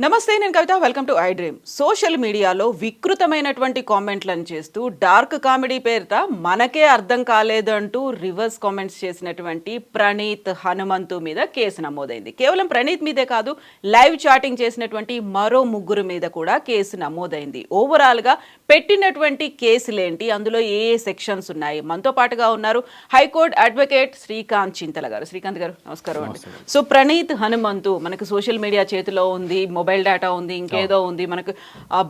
నమస్తే నేను Kavitha. Welcome to I Dream social మీడియాలో వికృతమైనటువంటి కామెంట్లను చేస్తూ డార్క్ కామెడీ పేరిట మనకే అర్థం కాలేదంటూ రివర్స్ కామెంట్స్ చేసినటువంటి ప్రణీత్ హనుమంతు మీద కేసు నమోదైంది. కేవలం ప్రణీత్ మీదే కాదు లైవ్ చాటింగ్ చేసినటువంటి మరో ముగ్గురు మీద కూడా కేసు నమోదైంది. ఓవరాల్గా పెట్టినటువంటి కేసులేంటి? అందులో ఏ ఏ సెక్షన్స్ ఉన్నాయి? మనతో పాటుగా ఉన్నారు హైకోర్టు అడ్వకేట్ శ్రీకాంత్ చింతల గారు. శ్రీకాంత్ గారు నమస్కారం అండి. సో ప్రణీత్ హనుమంతు మనకు సోషల్ మీడియా చేతిలో ఉంది మొబైల్ డేటా ఉంది ఇంకేదో ఉంది. మనకు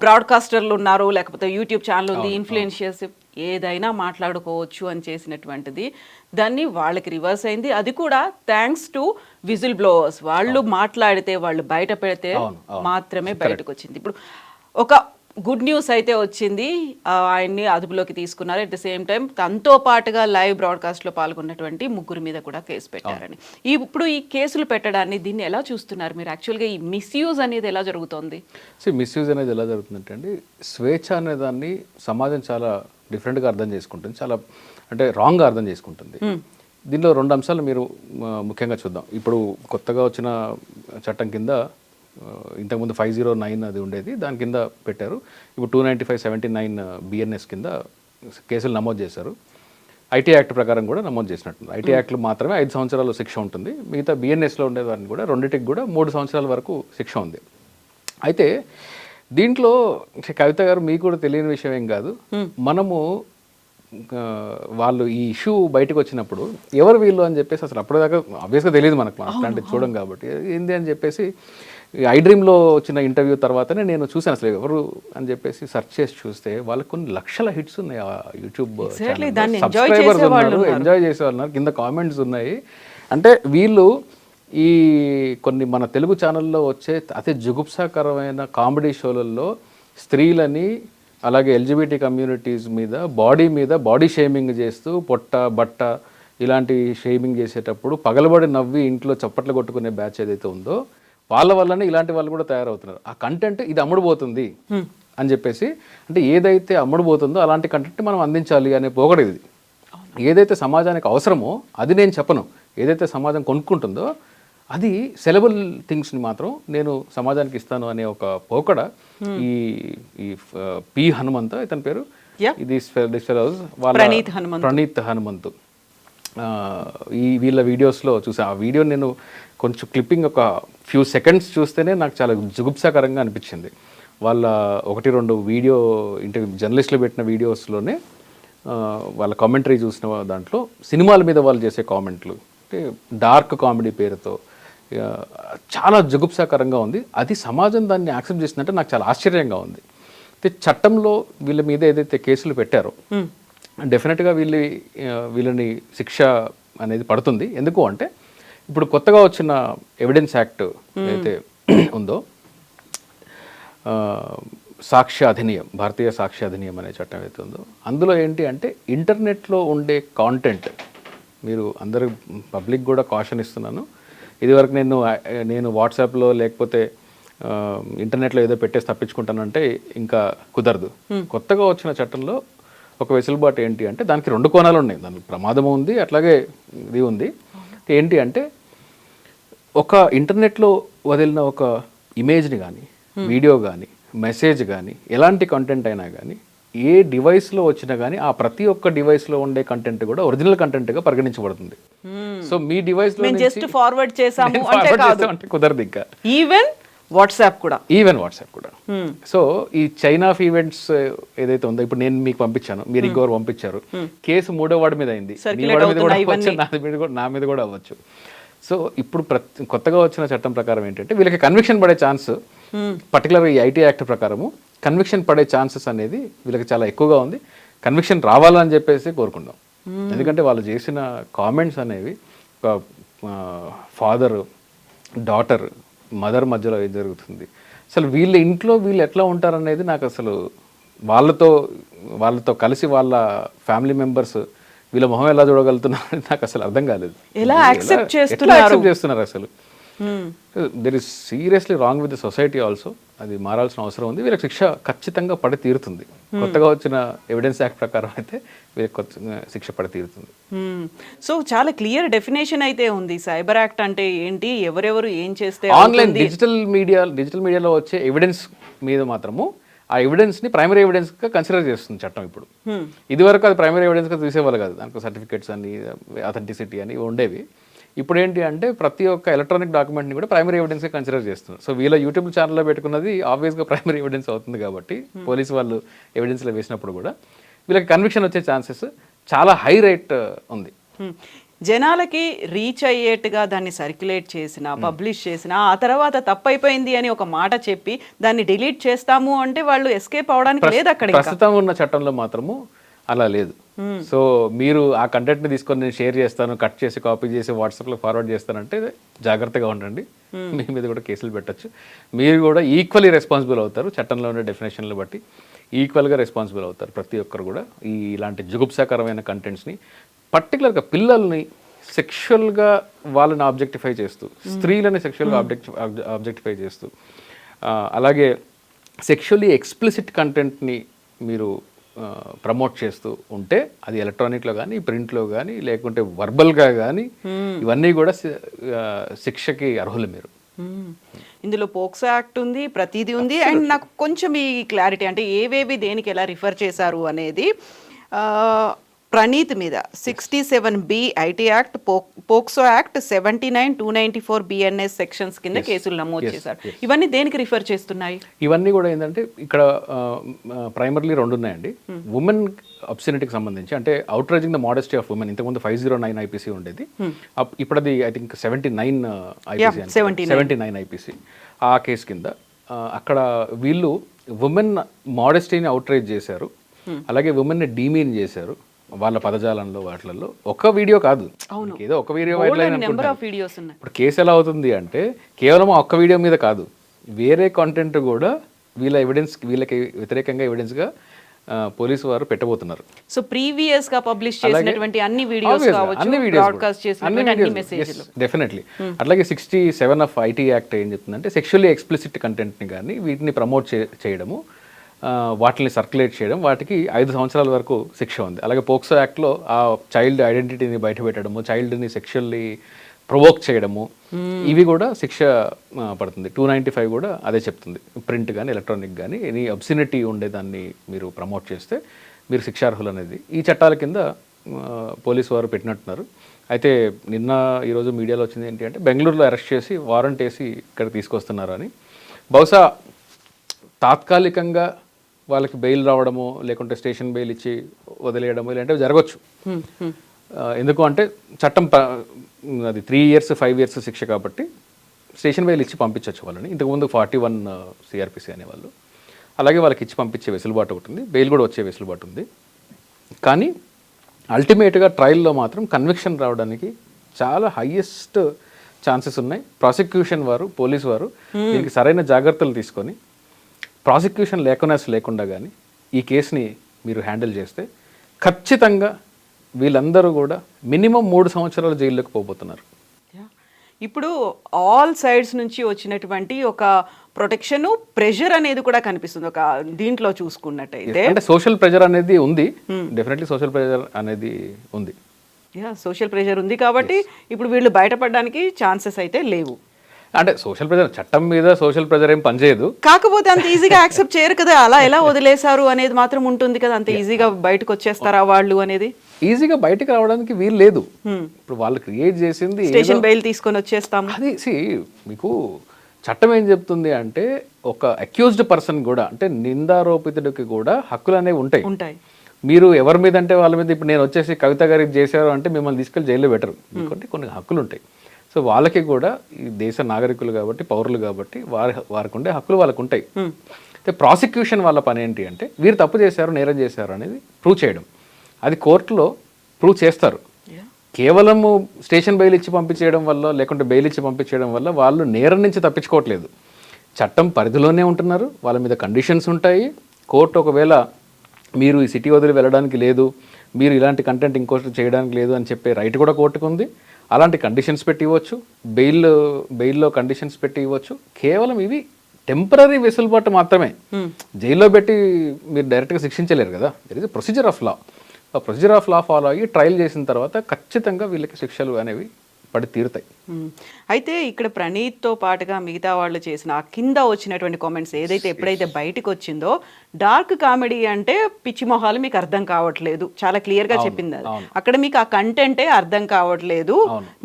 బ్రాడ్కాస్టర్లు ఉన్నారు లేకపోతే యూట్యూబ్ ఛానల్ ఉంది ఇన్ఫ్లుయెన్షియర్స్ ఏదైనా మాట్లాడుకోవచ్చు అని చేసినటువంటిది. దాన్ని వాళ్ళకి రివర్స్ అయింది. అది కూడా థ్యాంక్స్ టు విజిల్ బ్లోవర్స్. వాళ్ళు మాట్లాడితే వాళ్ళు బయట పెడితే. మాత్రమే బయటకు వచ్చింది ఇప్పుడు ఒక గుడ్ న్యూస్ అయితే వచ్చింది. ఆయన్ని అదుపులోకి తీసుకున్నారు. అట్ ద సేమ్ టైం తనతో పాటుగా లైవ్ బ్రాడ్కాస్ట్లో పాల్గొన్నటువంటి ముగ్గురు మీద కూడా కేసు పెట్టారని. ఈ ఇప్పుడు ఈ కేసులు పెట్టడాన్ని దీన్ని ఎలా చూస్తున్నారు మీరు? యాక్చువల్గా ఈ మిస్యూజ్ అనేది ఎలా జరుగుతోంది? సో మిస్యూజ్ అనేది ఎలా జరుగుతుందంటే అండి స్వేచ్ఛ అనే దాన్ని సమాజం చాలా డిఫరెంట్గా అర్థం చేసుకుంటుంది. చాలా అంటే రాంగ్గా అర్థం చేసుకుంటుంది. దీనిలో రెండు అంశాలు మీరు ముఖ్యంగా చూద్దాం. ఇప్పుడు కొత్తగా వచ్చిన చట్టం కింద ఇంతకుముందు ఫైవ్ జీరో నైన్ అది ఉండేది దాని కింద పెట్టారు. ఇప్పుడు two ninety five seventy nine BNS కింద కేసులు నమోదు చేశారు. ఐటీ యాక్ట్ ప్రకారం కూడా నమోదు చేసినట్టుంది. ఐటీ యాక్ట్లో మాత్రమే ఐదు సంవత్సరాలు శిక్ష ఉంటుంది. మిగతా బిఎన్ఎస్లో ఉండేదాన్ని కూడా రెండింటికి కూడా మూడు సంవత్సరాల వరకు శిక్ష ఉంది. అయితే దీంట్లో కవిత గారు మీకు కూడా తెలియని విషయం ఏం కాదు. మనము ఆ, వాళ్ళు ఈ ఇష్యూ బయటకు వచ్చినప్పుడు ఎవరు వీళ్ళు అని చెప్పేసి అసలు అప్పటిదాకా ఆబ్వియస్గా తెలియదు మనకు. మనం అట్లాంటిది చూడం కాబట్టి ఏంది అని చెప్పేసి ఐ డ్రీమ్లో వచ్చిన ఇంటర్వ్యూ తర్వాతనే నేను చూశాను అసలు ఎవరు అని చెప్పేసి సెర్చ్ చేసి చూస్తే వాళ్ళకి కొన్ని లక్షల హిట్స్ ఉన్నాయి ఆ యూట్యూబ్ సబ్స్క్రైబర్స్ ఉన్నారు ఎంజాయ్ చేసేవాళ్ళు ఉన్నారు కింద కామెంట్స్ ఉన్నాయి. అంటే వీళ్ళు ఈ కొన్ని మన తెలుగు ఛానల్లో వచ్చే అతి జుగుప్సాకరమైన కామెడీ షోలలో స్త్రీలని అలాగే ఎల్జిబిటీ కమ్యూనిటీస్ మీద బాడీ మీద బాడీ షేమింగ్ చేస్తూ పొట్ట బట్ట ఇలాంటి షేమింగ్ చేసేటప్పుడు పగలబడి నవ్వి ఇంట్లో చప్పట్లు కొట్టుకునే బ్యాచ్ ఏదైతే ఉందో వాళ్ళ వల్లనే ఇలాంటి వాళ్ళు కూడా తయారవుతున్నారు. ఆ కంటెంట్ ఇది అమ్ముడుపోతుంది అని చెప్పేసి అంటే ఏదైతే అమ్ముడుపోతుందో అలాంటి కంటెంట్ మనం అందించాలి అనే పోగడ ఇది. ఏదైతే సమాజానికి అవసరమో అది నేను చెప్పను. ఏదైతే సమాజం కొనుక్కుంటుందో అది సెలబుల్ థింగ్స్ని మాత్రం నేను సమాజానికి ఇస్తాను అనే ఒక పోకడ ఈ ఈ పి హనుమంత ఇతని పేరు. ఇది వాళ్ళ ప్రణీత్ హనుమంతు. ఈ వీళ్ళ వీడియోస్లో చూసా. ఆ వీడియో నేను కొంచెం క్లిప్పింగ్ ఒక ఫ్యూ సెకండ్స్ చూస్తేనే నాకు చాలా జుగుప్సాకరంగా అనిపించింది. వాళ్ళ ఒకటి రెండు వీడియో ఇంటర్వ్యూ జర్నలిస్టులు పెట్టిన వీడియోస్లోనే వాళ్ళ కామెంటరీ చూసిన దాంట్లో సినిమాల మీద వాళ్ళు చేసే కామెంట్లు అంటే డార్క్ కామెడీ పేరుతో చాలా జుగుప్సాకరంగా ఉంది. అది సమాజం దాన్ని యాక్సెప్ట్ చేసిందంటే నాకు చాలా ఆశ్చర్యంగా ఉంది. అయితే చట్టంలో వీళ్ళ మీద ఏదైతే కేసులు పెట్టారో డెఫినెట్గా వీళ్ళ వీళ్ళని శిక్ష అనేది పడుతుంది. ఎందుకు అంటే ఇప్పుడు కొత్తగా వచ్చిన ఎవిడెన్స్ యాక్ట్ అయితే ఉందో సాక్ష్య అధినియం భారతీయ సాక్ష్య అధినియం అనే చట్టం అయితే ఉందో అందులో ఏంటి అంటే ఇంటర్నెట్లో ఉండే కాంటెంట్ మీరు అందరు పబ్లిక్ కూడా కాషన్ ఇస్తున్నాను. ఇదివరకు నేను నేను వాట్సాప్లో లేకపోతే ఇంటర్నెట్లో ఏదో పెట్టేసి తప్పించుకుంటానంటే ఇంకా కుదరదు. కొత్తగా వచ్చిన చట్టంలో ఒక వెసులుబాటు ఏంటి అంటే దానికి రెండు కోణాలు ఉన్నాయి. దానికి ప్రమాదం ఉంది అట్లాగే ఇది ఉంది. ఏంటి అంటే ఒక ఇంటర్నెట్లో వదిలిన ఒక ఇమేజ్ని కానీ వీడియో కానీ మెసేజ్ కానీ ఎలాంటి కంటెంట్ అయినా కానీ ఏ డివైస్లో వచ్చినా కానీ ఆ ప్రతి ఒక్క డివైస్లో ఉండే కంటెంట్ కూడా ఒరిజినల్ కంటెంట్గా పరిగణించబడుతుంది. సో మీ డివైస్లో మేము జస్ట్ ఫార్వర్డ్ చేసాము అంటే కుదరదు ఇంకా. ఈవెన్ వాట్సాప్ కూడా. ఈవెన్ వాట్సాప్ కూడా. సో ఈ చైనా ఆఫ్ ఈవెంట్స్ ఏదైతే ఉందో ఇప్పుడు నేను మీకు పంపించాను. మీరు ఇంకోరు పంపించారు. కేసు మూడో వాడి మీద అయింది. మీ Circulate వాడి మీద కూడా అవ్వచ్చు నా మీద కూడా నా మీద కూడా అవ్వచ్చు. సో ఇప్పుడు ప్రతి కొత్తగా వచ్చిన చట్టం ప్రకారం ఏంటంటే వీళ్ళకి కన్విక్షన్ పడే ఛాన్స్ పర్టికులర్ ఈ ఐటీ యాక్ట్ ప్రకారము కన్విక్షన్ పడే ఛాన్సెస్ అనేది వీళ్ళకి చాలా ఎక్కువగా ఉంది. కన్విక్షన్ రావాలని చెప్పేసి కోరుకుందాం ఎందుకంటే వాళ్ళు చేసిన కామెంట్స్ అనేవి ఒక ఫాదర్ డాటర్ మదర్ మధ్యలో ఏం జరుగుతుంది? అసలు వీళ్ళ ఇంట్లో వీళ్ళు ఎట్లా ఉంటారనేది నాకు అసలు వాళ్ళతో వాళ్ళతో కలిసి వాళ్ళ ఫ్యామిలీ మెంబర్స్ వీళ్ళ మొహం ఎలా చూడగలుగుతున్నారు నాకు అసలు అర్థం కాలేదు. ఎలా ఎట్లా చేస్తున్నారు? చేస్తున్నారు అసలు? There is seriously wrong with the society also అది మారాల్సిన అవసరం ఉంది. వీళ్ళకి శిక్ష ఖచ్చితంగా పడి తీరుతుంది. కొత్తగా వచ్చిన ఎవిడెన్స్ యాక్ట్ ప్రకారం అయితే కొత్త శిక్ష పడి తీరుతుంది సో చాలా క్లియర్ డెఫినేషన్ అయితే ఉంది. సైబర్ యాక్ట్ అంటే ఏంటి? ఎవరెవరు ఏం చేస్తే ఆన్లైన్? డిజిటల్ మీడియా డిజిటల్ మీడియాలో వచ్చే ఎవిడెన్స్ మీద మాత్రము ఆ ఎవిడెన్స్ని ప్రైమరీ ఎవిడెన్స్గా కన్సిడర్ చేస్తుంది చట్టం ఇప్పుడు. Hmm. ఇది వరకు అది ప్రైమరీ ఎవిడెన్స్గా చూసేవాళ్ళు కాదు. దానికి సర్టిఫికేట్స్ అని అథెంటిసిటీ అని ఉండేవి. ఇప్పుడు ఏంటి అంటే ప్రతి ఒక్క ఎలక్ట్రానిక్ డాక్యుమెంట్ని కూడా ప్రైమరీ ఎవిడెన్స్గా కన్సిడర్ చేస్తున్నారు సో వీళ్ళ యూట్యూబ్ ఛానల్లో పెట్టుకున్నది ఆబ్వియస్గా ప్రైమరీ ఎవిడెన్స్ అవుతుంది కాబట్టి పోలీసు వాళ్ళు ఎవిడెన్స్లో వేసినప్పుడు కూడా. వీళ్ళకి కన్విక్షన్ వచ్చే ఛాన్సెస్ చాలా హై రేట్ ఉంది. జనాలకి రీచ్ అయ్యేట్టుగా దాన్ని సర్క్యులేట్ చేసిన పబ్లిష్ చేసిన ఆ తర్వాత తప్పైపోయింది అని ఒక మాట చెప్పి దాన్ని డిలీట్ చేస్తాము అంటే వాళ్ళు ఎస్కేప్ అవడానికి లేదు అక్కడ. ప్రస్తుతం ఉన్న చట్టంలో మాత్రము అలా లేదు. సో మీరు ఆ కంటెంట్ని తీసుకొని నేను షేర్ చేస్తాను కట్ చేసి కాపీ చేసి వాట్సాప్లో ఫార్వర్డ్ చేస్తానంటే జాగ్రత్తగా ఉండండి. మీ మీద కూడా కేసులు పెట్టచ్చు. మీరు కూడా ఈక్వల్లీ రెస్పాన్సిబుల్ అవుతారు చట్టంలో ఉండే డెఫినేషన్లు బట్టి. ఈక్వల్గా రెస్పాన్సిబుల్ అవుతారు ప్రతి ఒక్కరు కూడా ఈ ఇలాంటి జుగుప్సాకరమైన కంటెంట్స్ని పర్టికులర్గా పిల్లల్ని సెక్షువల్గా వాళ్ళని ఆబ్జెక్టిఫై చేస్తూ స్త్రీలని సెక్షువల్గా ఆబ్జెక్ట్ ఆబ్జెక్టిఫై చేస్తూ అలాగే సెక్షువల్లీ ఎక్స్ప్లిసిట్ కంటెంట్ని మీరు ప్రమోట్ చేస్తూ ఉంటే అది ఎలక్ట్రానిక్లో కానీ ప్రింట్లో కానీ లేకుంటే వర్బల్గా కానీ ఇవన్నీ కూడా శిక్షకి అర్హులు మీరు. మ్మ్. ఇందులో పోక్సో యాక్ట్ ఉంది ప్రతిదీ ఉంది. అండ్ నాకు కొంచెం ఈ క్లారిటీ అంటే ఏవేవి దేనికి ఎలా రిఫర్ చేశారు అనేది ప్రణీత్ మీద sixty seven B IT act POCSO act seventy nine two ninety four BNS sections కింద కేసులు నమోదు చేశారు. ఇవన్నీ దేనికి రిఫర్ చేస్తున్నాయి? ఇవన్నీ కూడా ఏంటంటే ఇక్కడ ప్రైమర్లీ రెండు ఉన్నాయండి ఉమెన్ అబ్సినిటీకి సంబంధించి అంటే outraging the modesty of women ఇంతకుముందు ఫైవ్ జీరో నైన్ ఐపీసీ ఉండేది. ఇప్పుడు అది I think seventy nine IPC 79. Seventy nine IPC ఆ కేసు కింద అక్కడ వీళ్ళు ఉమెన్ మోడెస్టీని అవుట్రేజ్ చేశారు. అలాగే ఉమెన్ని డీమీన్ చేశారు. వాళ్ళ పదజాలంలో వాటిలలో ఒక వీడియో కాదు. ఏదో ఒక వీడియో ఇప్పుడు కేసు ఎలా అవుతుంది అంటే కేవలం ఒక్క వీడియో మీద కాదు. వేరే కంటెంట్ కూడా వీళ్ళ ఎవిడెన్స్ వీళ్ళకి వ్యతిరేకంగా ఎవిడెన్స్గా పోలీసు వారు పెట్టబోతున్నారు. సో ప్రీవియస్గా పబ్లిష్ చేసినటువంటి అన్ని వీడియోస్ అన్ని బ్రాడ్కాస్ట్ చేసినటువంటి అన్ని మెసేజ్లు డెఫినెట్లీ అట్లాగే sixty seven of IT act ఏం చెప్తుందంటే సెక్షువల్లీ ఎక్స్ప్లిసిట్ కంటెంట్ని కానీ వీటిని ప్రమోట్ చేయడము వాటిని సర్క్యులేట్ చేయడం వాటికి ఐదు సంవత్సరాల వరకు శిక్ష ఉంది. అలాగే పోక్సో యాక్ట్లో ఆ చైల్డ్ ఐడెంటిటీని బయటపెట్టడము చైల్డ్ని సెక్షువల్లీ ప్రొవోక్ చేయడము ఇవి కూడా శిక్ష పడుతుంది. టూ నైంటీ ఫైవ్ కూడా అదే చెప్తుంది. ప్రింట్ కానీ ఎలక్ట్రానిక్ కానీ ఎనీ అబ్సినిటీ ఉండేదాన్ని మీరు ప్రమోట్ చేస్తే మీరు శిక్షార్హులు అనేది ఈ చట్టాల కింద పోలీసు వారు పెట్టినట్టున్నారు. అయితే నిన్న ఈరోజు మీడియాలో వచ్చింది ఏంటి అంటే బెంగళూరులో అరెస్ట్ చేసి వారెంట్ వేసి ఇక్కడ తీసుకొస్తున్నారు అని. బహుశా తాత్కాలికంగా వాళ్ళకి బెయిల్ రావడము లేకుంటే స్టేషన్ బెయిల్ ఇచ్చి వదిలేయడము ఇలాంటివి జరగచ్చు. ఎందుకు అంటే చట్టం అది త్రీ ఇయర్స్ ఫైవ్ ఇయర్స్ శిక్ష కాబట్టి స్టేషన్ బెయిల్ ఇచ్చి పంపించవచ్చు వాళ్ళని. ఇంతకుముందు ఫార్టీ వన్ సిఆర్పిసి అనేవాళ్ళు. అలాగే వాళ్ళకి ఇచ్చి పంపించే వెసులుబాటు ఒకటి ఉంది. బెయిల్ కూడా వచ్చే వెసులుబాటు ఉంది. కానీ అల్టిమేట్గా ట్రయల్లో మాత్రం కన్విక్షన్ రావడానికి చాలా హైయెస్ట్ ఛాన్సెస్ ఉన్నాయి. ప్రాసిక్యూషన్ వారు పోలీస్ వారు దీనికి సరైన జాగ్రత్తలు తీసుకొని ప్రాసిక్యూషన్ లేకుండా లేకుండా కానీ ఈ కేసుని మీరు హ్యాండిల్ చేస్తే ఖచ్చితంగా వీళ్ళందరూ కూడా మినిమం మూడు సంవత్సరాల జైల్లోకి పోబోతున్నారు. ఇప్పుడు ఆల్ సైడ్స్ నుంచి వచ్చినటువంటి ఒక ప్రొటెక్షన్ ప్రెషర్ అనేది కూడా కనిపిస్తుంది ఒక దీంట్లో చూసుకున్నట్టయితే. అంటే సోషల్ ప్రెజర్ అనేది ఉంది. డెఫినెట్లీ సోషల్ ప్రెజర్ అనేది ఉంది. యా సోషల్ ప్రెషర్ ఉంది కాబట్టి ఇప్పుడు వీళ్ళు బయటపడడానికి ఛాన్సెస్ అయితే లేవు. అంటే సోషల్ ప్రెజర్ చట్టం మీద సోషల్ ప్రెజర్ ఏం పనిచేయదు. కాకపోతే అంత ఈజీగా యాక్సెప్ట్ చేయరు కదా అలా ఎలా వదిలేశారు అనేది మాత్రం ఉంటుంది కదా అంత ఈజీగా బయటకు వచ్చేస్తారా వాళ్ళు అనేది? ఈజీగా బయటకు రావడానికి వీలు లేదు. ఇప్పుడు వాళ్ళు క్రియేట్ చేసింది స్టేషన్ బెయిల్ తీసుకొని వచ్చేస్తాం అది సి మీకు చట్టం ఏం చెప్తుంది అంటే ఒక అక్యూజ్డ్ పర్సన్ కూడా అంటే నిందారోపితుడికి కూడా హక్కులు అనేవి ఉంటాయి. ఉంటాయి. మీరు ఎవరి మీద అంటే వాళ్ళ మీద ఇప్పుడు నేను వచ్చేసి కవిత గారికి చేశారు అంటే మిమ్మల్ని తీసుకెళ్ళి జైల్లో పెట్టరు. ఎందుకంటే కొన్ని హక్కులు ఉంటాయి. సో వాళ్ళకి కూడా ఈ దేశ నాగరికులు కాబట్టి పౌరులు కాబట్టి వారి వారికి ఉండే హక్కులు వాళ్ళకు ఉంటాయి. అయితే ప్రాసిక్యూషన్ వాళ్ళ పని ఏంటి అంటే వీరు తప్పు చేశారు నేరం చేశారు అనేది ప్రూవ్ చేయడం. అది కోర్టులో ప్రూవ్ చేస్తారు. కేవలము స్టేషన్ బెయిల్ ఇచ్చి పంపించేయడం వల్ల లేకుంటే బెయిల్ ఇచ్చి పంపించేయడం వల్ల వాళ్ళు నేరం నుంచి తప్పించుకోవట్లేదు. చట్టం పరిధిలోనే ఉంటున్నారు వాళ్ళ మీద కండిషన్స్ ఉంటాయి. కోర్టు ఒకవేళ మీరు ఈ సిటీ వదిలి వెళ్ళడానికి లేదు మీరు ఇలాంటి కంటెంట్ ఇంకోటి చేయడానికి లేదు అని చెప్పే రైట్ కూడా కోర్టుకు ఉంది. అలాంటి కండిషన్స్ పెట్టి ఇవ్వచ్చు బెయిల్ బెయిల్లో కండిషన్స్ పెట్టి ఇవ్వచ్చు. కేవలం ఇవి టెంపరీ వెసులుబాటు మాత్రమే. జైల్లో పెట్టి మీరు డైరెక్ట్గా శిక్షించలేరు కదా. There is procedure of law procedure of law follow అయ్యి ట్రయల్ చేసిన తర్వాత ఖచ్చితంగా వీళ్ళకి శిక్షలు అనేవి పడి తీరుతాయి. అయితే ఇక్కడ ప్రణీత్తో పాటుగా మిగతా వాళ్ళు చేసిన ఆ కింద వచ్చినటువంటి కామెంట్స్ ఏదైతే ఎప్పుడైతే బయటకు వచ్చిందో డార్క్ కామెడీ అంటే పిచ్చి మొహాలు మీకు అర్థం కావట్లేదు. చాలా క్లియర్గా చెప్పింది అది. అక్కడ మీకు ఆ కంటెంటే అర్థం కావట్లేదు.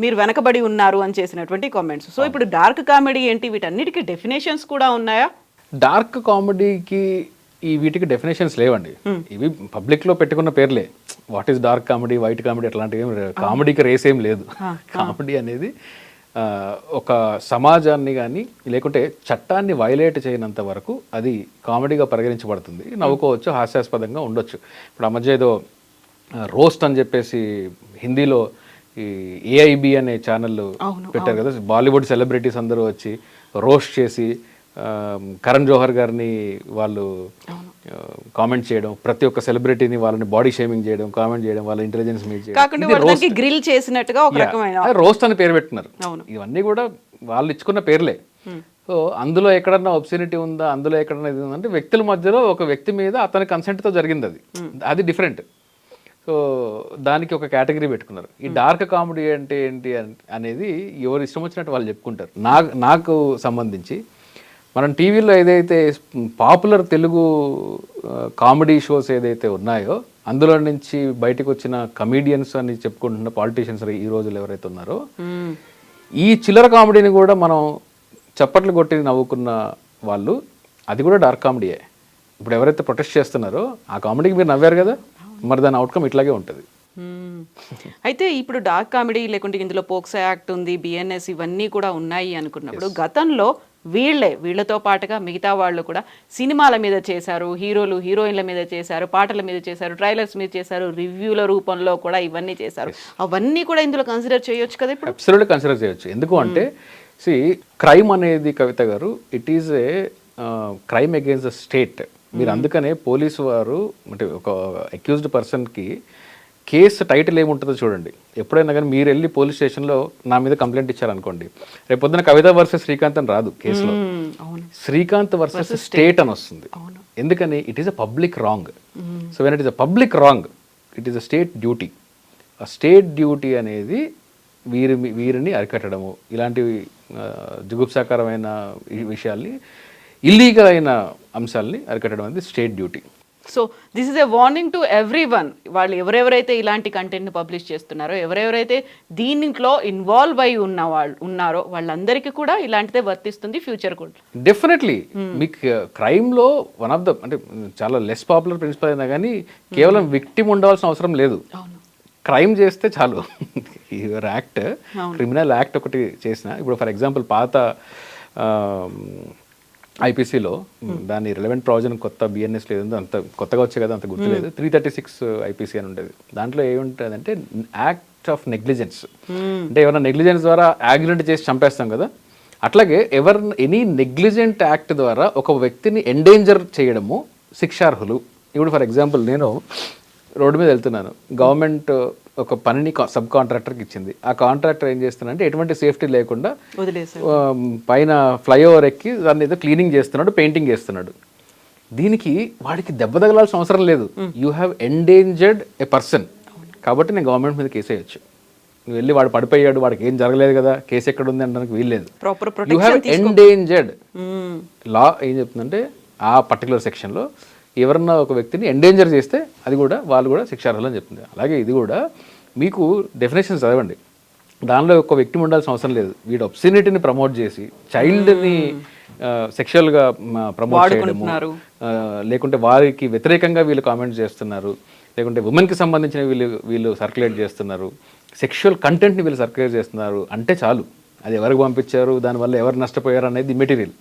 మీరు వెనకబడి ఉన్నారు అని చేసినటువంటి కామెంట్స్ సో ఇప్పుడు డార్క్ కామెడీ ఏంటి? వీటన్నిటికీ డెఫినేషన్స్ కూడా ఉన్నాయా? డార్క్ కామెడీకి ఈ వీటికి డెఫినేషన్స్ లేవండి. ఇవి పబ్లిక్లో పెట్టుకున్న పేర్లే. What is dark comedy white comedy అట్లాంటివి. కామెడీకి రేస్ ఏం లేదు. కామెడీ అనేది ఒక సమాజాన్ని కానీ లేకుంటే చట్టాన్ని వైలేట్ చేయనంత వరకు అది కామెడీగా పరిగణించబడుతుంది. నవ్వుకోవచ్చు హాస్యాస్పదంగా ఉండొచ్చు. ఇప్పుడు ఆ మధ్య ఏదో రోస్ట్ అని చెప్పేసి హిందీలో ఈ ఏఐబి అనే ఛానల్ పెట్టారు కదా. బాలీవుడ్ సెలబ్రిటీస్ అందరూ వచ్చి రోస్ట్ చేసి కరణ్ జోహర్ గారిని వాళ్ళు కామెంట్ చేయడం ప్రతి ఒక్క సెలబ్రిటీని వాళ్ళని బాడీ షేమింగ్ చేయడం కామెంట్ చేయడం వాళ్ళ ఇంటెలిజెన్స్ మీట్ చేయడం. గ్రిల్ చేసినట్టుగా ఒక రకమైన రోస్ట్ అని పేరు పెట్టున్నారు అవును. ఇవన్నీ కూడా వాళ్ళు ఇచ్చుకున్న పేర్లే. సో అందులో ఎక్కడన్నా ఒబ్సినిటీ ఉందా అందులో ఎక్కడన్నా ఇది ఉందంటే వ్యక్తుల మధ్యలో ఒక వ్యక్తి మీద అతని consent తో జరిగింది అది. అది డిఫరెంట్ సో దానికి ఒక కేటగిరీ పెట్టుకున్నారు. ఈ డార్క్ కామెడీ అంటే ఏంటి అన్- అనేది ఎవరు ఇష్టం వచ్చినట్టు వాళ్ళు చెప్పుకుంటారు. నా నాకు సంబంధించి మనం టీవీలో ఏదైతే పాపులర్ తెలుగు కామెడీ షోస్ ఏదైతే ఉన్నాయో అందులో నుంచి బయటకు వచ్చిన కమీడియన్స్ అని చెప్పుకుంటున్న పాలిటీషియన్స్ ఈ రోజులు ఎవరైతే ఉన్నారో. ఈ చిల్లర కామెడీని కూడా మనం చప్పట్లు కొట్టి నవ్వుకున్న వాళ్ళు అది కూడా డార్క్ కామెడీయే. ఇప్పుడు ఎవరైతే ప్రొటెస్ట్ చేస్తున్నారో ఆ కామెడీకి మీరు నవ్వారు కదా? మరి దాని అవుట్కమ్ ఇట్లాగే ఉంటుంది. అయితే ఇప్పుడు డార్క్ కామెడీ లేకుంటే ఇందులో పోక్సో యాక్ట్ ఉంది బిఎన్ఎస్ ఇవన్నీ కూడా ఉన్నాయి అనుకున్నప్పుడు గతంలో వీళ్ళే వీళ్ళతో పాటుగా మిగతా వాళ్ళు కూడా సినిమాల మీద చేశారు హీరోలు హీరోయిన్ల మీద చేశారు పాటల మీద చేశారు ట్రైలర్స్ మీద చేశారు రివ్యూల రూపంలో కూడా ఇవన్నీ చేశారు. అవన్నీ కూడా ఇందులో కన్సిడర్ చేయొచ్చు కదా ఇప్పుడు? అబ్సల్యూట్గా కన్సిడర్ చేయొచ్చు. ఎందుకు అంటే సి క్రైమ్ అనేది Kavitha garu it is a crime against the state మీరు అందుకనే పోలీసు వారు అంటే ఒక అక్యూజ్డ్ పర్సన్కి కేసు టైటిల్ ఏముంటుందో చూడండి. ఎప్పుడైనా కానీ మీరు వెళ్ళి పోలీస్ స్టేషన్లో నా మీద కంప్లైంట్ ఇచ్చారనుకోండి. రేపు పొద్దున కవిత వర్సెస్ శ్రీకాంత్ అని రాదు కేసులో. శ్రీకాంత్ వర్సెస్ స్టేట్ అని వస్తుంది. ఎందుకని? It is a public wrong so when it is a public wrong it is a state duty ఆ స్టేట్ డ్యూటీ అనేది వీరి వీరిని అరికట్టడము. ఇలాంటి జుగుప్సాకరమైన విషయాల్ని ఇల్లీగల్ అయిన అంశాలని అరికట్టడం అనేది state duty so this is a warning to everyone వాళ్ళు ఎవరెవరైతే ఇలాంటి కంటెంట్ని పబ్లిష్ చేస్తున్నారో ఎవరెవరైతే దీంట్లో ఇన్వాల్వ్ అయి ఉన్న వాళ్ళు ఉన్నారో వాళ్ళందరికీ కూడా ఇలాంటిదే వర్తిస్తుంది ఫ్యూచర్ కూడా డెఫినెట్లీ మీకు క్రైమ్లో వన్ ఆఫ్ ద అంటే చాలా లెస్ పాపులర్ ప్రిన్సిపల్ అయినా కానీ కేవలం విక్టిమ్ ఉండవలసిన అవసరం లేదు. క్రైమ్ చేస్తే చాలు. యువర్ యాక్ట్ క్రిమినల్ యాక్ట్ ఒకటి చేసిన. ఇప్పుడు ఫర్ ఎగ్జాంపుల్ పాత ఐపీసీలో దాని రిలవెంట్ ప్రావిజన్ కొత్త బిఎన్ఎస్ లేదు అంత కొత్తగా వచ్చే కదా అంత గుర్తులేదు త్రీ థర్టీ సిక్స్ ఐపీసీ అని ఉండేది. దాంట్లో ఏముంటుంది అంటే యాక్ట్ ఆఫ్ నెగ్లిజెన్స్ అంటే ఎవరైనా నెగ్లిజెన్స్ ద్వారా యాక్సిడెంట్ చేసి చంపేస్తాం కదా. అట్లాగే ఎవరి ఎనీ నెగ్లిజెంట్ యాక్ట్ ద్వారా ఒక వ్యక్తిని ఎండేంజర్ చేయడము శిక్షార్హులు. ఇప్పుడు ఫర్ ఎగ్జాంపుల్ నేను రోడ్డు మీద వెళ్తున్నాను. గవర్నమెంట్ ఒక పనిని సబ్ కాంట్రాక్టర్కి ఇచ్చింది. ఆ కాంట్రాక్టర్ ఏం చేస్తున్నాడంటే ఎటువంటి సేఫ్టీ లేకుండా పైన ఫ్లైఓవర్ ఎక్కి దాన్ని ఏదో క్లీనింగ్ చేస్తున్నాడు పెయింటింగ్ చేస్తున్నాడు. దీనికి వాడికి దెబ్బ తగలాల్సిన అవసరం లేదు. You have endangered a person. కాబట్టి నేను గవర్నమెంట్ మీద కేసు వేయచ్చు. నువ్వు వెళ్ళి వాడు పడిపోయాడు వాడికి ఏం జరగలేదు కదా కేసు ఎక్కడ ఉంది అనడానికి వీల్లేదు. Proper you have endangered. Law ఏం చెప్తుందంటే ఆ పర్టికులర్ సెక్షన్లో ఎవరన్నా ఒక వ్యక్తిని ఎండేంజర్ చేస్తే అది కూడా వాళ్ళు కూడా శిక్షార్హులు అని చెప్తుంది. అలాగే ఇది కూడా మీకు డెఫినేషన్స్ చదవండి. దానిలో ఒక వ్యక్తి ఉండాల్సిన అవసరం లేదు. వీడు ఒబ్సినిటీని ప్రమోట్ చేసి చైల్డ్ని సెక్షువల్గా ప్రమోట్ చేయడము లేకుంటే వారికి వ్యతిరేకంగా వీళ్ళు కామెంట్స్ చేస్తున్నారు. లేకుంటే ఉమెన్కి సంబంధించిన వీళ్ళు వీళ్ళు సర్క్యులేట్ చేస్తున్నారు. సెక్షువల్ కంటెంట్ని వీళ్ళు సర్క్యులేట్ చేస్తున్నారు. అంటే చాలు. అది ఎవరికి పంపించారు? దానివల్ల ఎవరు నష్టపోయారు అనేది material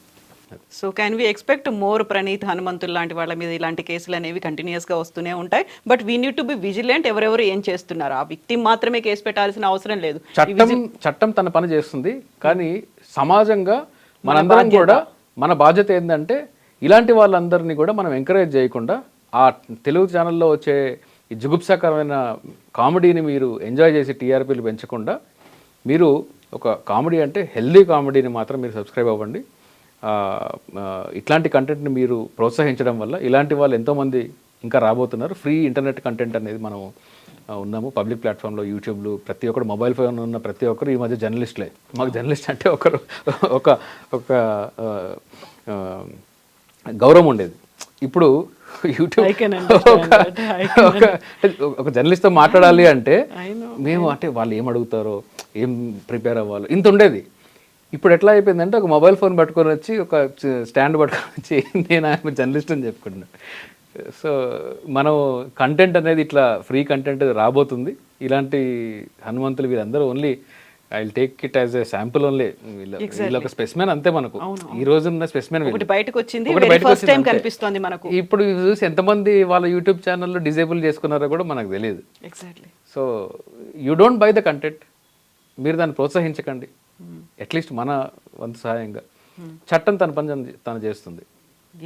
so can we expect more Praneeth హనుమంతులు లాంటి వాళ్ళ మీద ఇలాంటి కేసులు అనేవి కంటిన్యూస్గా వస్తూనే ఉంటాయి? But we need to be vigilant ఎవరెవరు ఏం చేస్తున్నారు? ఆ వ్యక్తి మాత్రమే కేసు పెట్టాల్సిన అవసరం లేదు. చట్టం చట్టం తన పని చేస్తుంది. కానీ సమాజంగా మనందరం కూడా మన బాధ్యత ఏంటంటే ఇలాంటి వాళ్ళందరినీ కూడా మనం ఎంకరేజ్ చేయకుండా ఆ తెలుగు ఛానల్లో వచ్చే ఈ జుగుప్సాకరమైన కామెడీని మీరు ఎంజాయ్ చేసి టీఆర్పీలు పెంచకుండా మీరు ఒక కామెడీ అంటే హెల్దీ కామెడీని మాత్రం మీరు సబ్స్క్రైబ్ అవ్వండి. ఇట్లాంటి కంటెంట్ని మీరు ప్రోత్సహించడం వల్ల ఇలాంటి వాళ్ళు ఎంతోమంది ఇంకా రాబోతున్నారు. ఫ్రీ ఇంటర్నెట్ కంటెంట్ అనేది మనం ఉన్నాము. పబ్లిక్ ప్లాట్ఫామ్లో యూట్యూబ్లో ప్రతి ఒక్కరు మొబైల్ ఫోన్ ఉన్న ప్రతి ఒక్కరు ఈ మధ్య జర్నలిస్టులే మాకు జర్నలిస్ట్ అంటే ఒకరు ఒక ఒక గౌరవం ఉండేది. ఇప్పుడు యూట్యూబ్ ఒక జర్నలిస్ట్తో మాట్లాడాలి అంటే. మేము అంటే వాళ్ళు ఏం అడుగుతారో ఏం ప్రిపేర్ అవ్వాలో ఇంత ఉండేది. ఇప్పుడు ఎట్లా అయిపోయిందంటే ఒక మొబైల్ ఫోన్ పట్టుకొని వచ్చి ఒక స్టాండ్ పట్టుకొని వచ్చి నేను ఆయన జర్నలిస్ట్ అని చెప్పుకుంటున్నాను సో మనం కంటెంట్ అనేది ఇట్లా ఫ్రీ కంటెంట్ రాబోతుంది. ఇలాంటి హనుమంతులు వీరందరూ only I take it as a sample only. వీళ్ళ ఒక స్పెసిమెన్ అంతే మనకు. ఈ రోజు ఉన్న స్పెసిమెన్ బయటకు వచ్చింది ఫస్ట్ టైం కనిపిస్తోంది మనకు. ఇప్పుడు చూసి ఎంతమంది వాళ్ళ యూట్యూబ్ ఛానల్లో డిజేబుల్ చేసుకున్నారో కూడా మనకు తెలియదు. Exactly so you don't buy the content. మీరు దాన్ని ప్రోత్సహించకండి. అట్లీస్ట్ మన వంతు సహాయంగా. చట్టం తన పని తను- చేస్తుంది.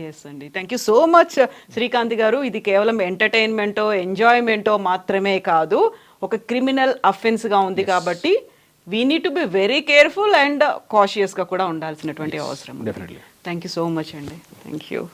ఎస్ అండి. Thank you so much Srikanth garu. ఇది కేవలం ఎంటర్టైన్మెంటో ఎంజాయ్మెంటో మాత్రమే కాదు ఒక క్రిమినల్గా ఉంది కాబట్టి we need to be very careful and కాషియస్గా కూడా ఉండాల్సినటువంటి అవసరం definitely thank you so much అండి. Thank you